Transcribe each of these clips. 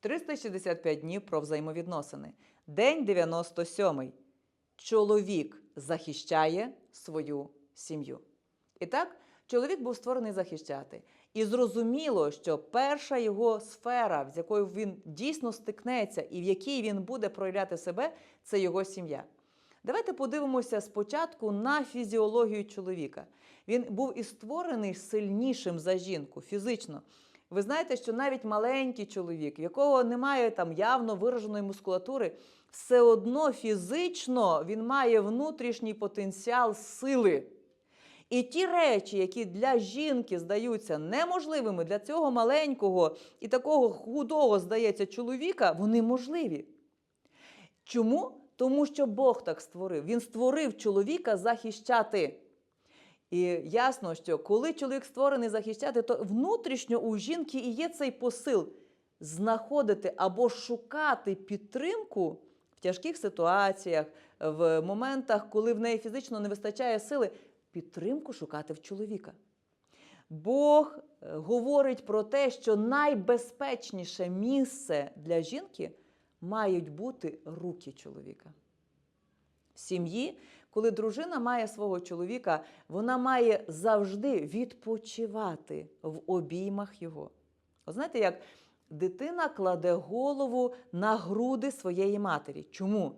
365 днів про взаємовідносини. День 97. Чоловік захищає свою сім'ю. І так, чоловік був створений захищати. І зрозуміло, що перша його сфера, з якою він дійсно стикнеться і в якій він буде проявляти себе, це його сім'я. Давайте подивимося спочатку на фізіологію чоловіка. Він був і створений сильнішим за жінку фізично. Ви знаєте, що навіть маленький чоловік, в якого немає там явно вираженої мускулатури, все одно фізично він має внутрішній потенціал сили. І ті речі, які для жінки здаються неможливими, для цього маленького і такого худого, здається, чоловіка, вони можливі. Чому? Тому що Бог так створив. Він створив чоловіка захищати. І ясно, що коли чоловік створений захищати, то внутрішньо у жінки і є цей посил знаходити або шукати підтримку в тяжких ситуаціях, в моментах, коли в неї фізично не вистачає сили, підтримку шукати в чоловіка. Бог е, говорить про те, що найбезпечніше місце для жінки мають бути руки чоловіка. В сім'ї, коли дружина має свого чоловіка, вона має завжди відпочивати в обіймах його. От знаєте, як дитина кладе голову на груди своєї матері. Чому?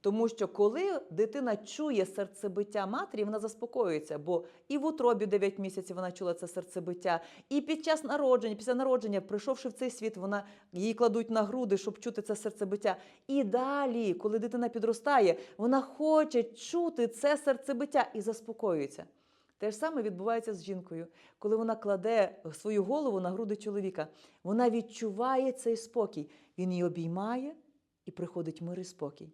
Тому що коли дитина чує серцебиття матері, вона заспокоюється, бо і в утробі 9 місяців вона чула це серцебиття, і під час народження, після народження, прийшовши в цей світ, вона її кладуть на груди, щоб чути це серцебиття. І далі, коли дитина підростає, вона хоче чути це серцебиття і заспокоюється. Те ж саме відбувається з жінкою, коли вона кладе свою голову на груди чоловіка. Вона відчуває цей спокій. Він її обіймає і приходить мир і спокій.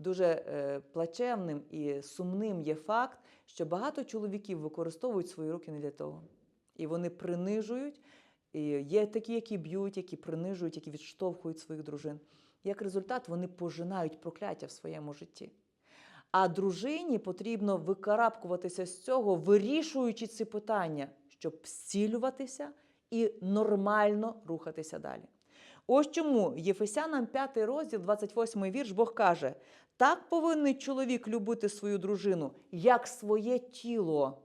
Дуже е, плачевним і сумним є факт, що багато чоловіків використовують свої руки не для того. І вони принижують. І є такі, які б'ють, які принижують, які відштовхують своїх дружин. Як результат, вони пожинають прокляття в своєму житті. А дружині потрібно викарабкуватися з цього, вирішуючи ці питання, щоб зцілюватися і нормально рухатися далі. Ось чому Єфесянам 5 розділ, 28 вірш, Бог каже: так повинен чоловік любити свою дружину, як своє тіло.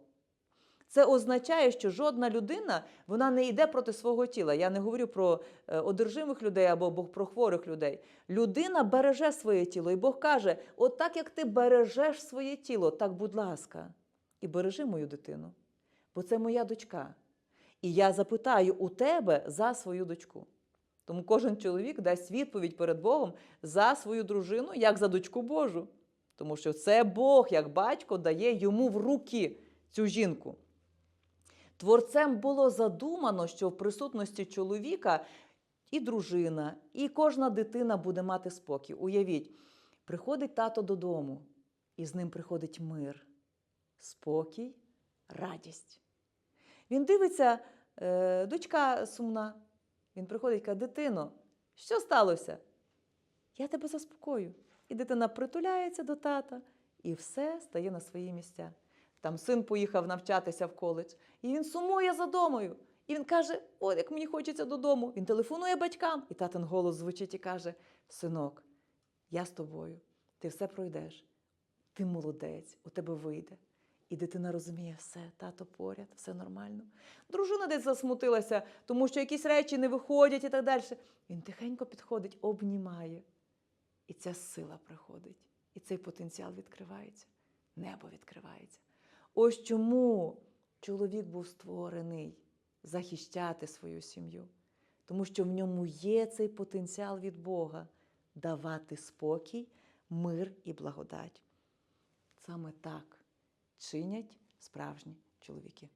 Це означає, що жодна людина вона не йде проти свого тіла. Я не говорю про е, одержимих людей або про хворих людей. Людина береже своє тіло, і Бог каже: от так як ти бережеш своє тіло, так будь ласка, і бережи мою дитину, бо це моя дочка. І я запитаю у тебе за свою дочку. Тому кожен чоловік дасть відповідь перед Богом за свою дружину, як за дочку Божу. Тому що це Бог, як батько, дає йому в руки цю жінку. Творцем було задумано, що в присутності чоловіка і дружина, і кожна дитина буде мати спокій. Уявіть, приходить тато додому, і з ним приходить мир, спокій, радість. Він дивиться, е, дочка сумна. Він приходить і каже, дитино, що сталося? Я тебе заспокою. І дитина притуляється до тата, і все стає на свої місця. Там син поїхав навчатися в коледж, і він сумує за домою. І він каже: От як мені хочеться додому. Він телефонує батькам, і татин голос звучить і каже: Синок, я з тобою, ти все пройдеш, ти молодець, у тебе вийде. І дитина розуміє, все, тато поряд, все нормально. Дружина десь засмутилася, тому що якісь речі не виходять і так далі. Він тихенько підходить, обнімає. І ця сила приходить, і цей потенціал відкривається, небо відкривається. Ось чому чоловік був створений захищати свою сім'ю, тому що в ньому є цей потенціал від Бога давати спокій, мир і благодать. Саме так чинять справжні чоловіки.